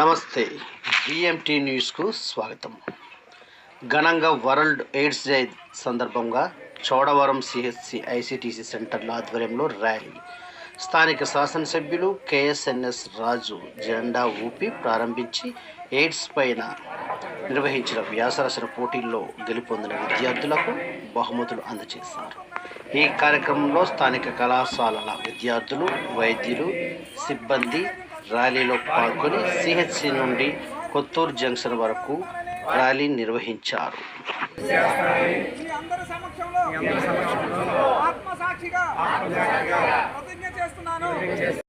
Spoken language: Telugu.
నమస్తే. బిఎంటీ న్యూస్కు స్వాగతం. ఘనంగా వరల్డ్ ఎయిడ్స్ డే సందర్భంగా చోడవరం సిహెచ్సి ఐసిటిసి సెంటర్ల ఆధ్వర్యంలో ర్యాలీ. స్థానిక శాసనసభ్యులు కేఎస్ఎన్ఎస్ రాజు జెండా ఊపి ప్రారంభించి ఎయిడ్స్ పైన నిర్వహించిన వ్యాసరచన పోటీల్లో గెలుపొందిన విద్యార్థులకు బహుమతులు అందజేశారు ఈ కార్యక్రమంలో స్థానిక కళాశాలల విద్యార్థులు వైద్యులు సిబ్బంది ర్యాలీలో పాల్గొని సిహెచ్సి నుండి కొత్తూరు జంక్షన్ వరకు ర్యాలీ నిర్వహించారు. చేస్తున్నాను.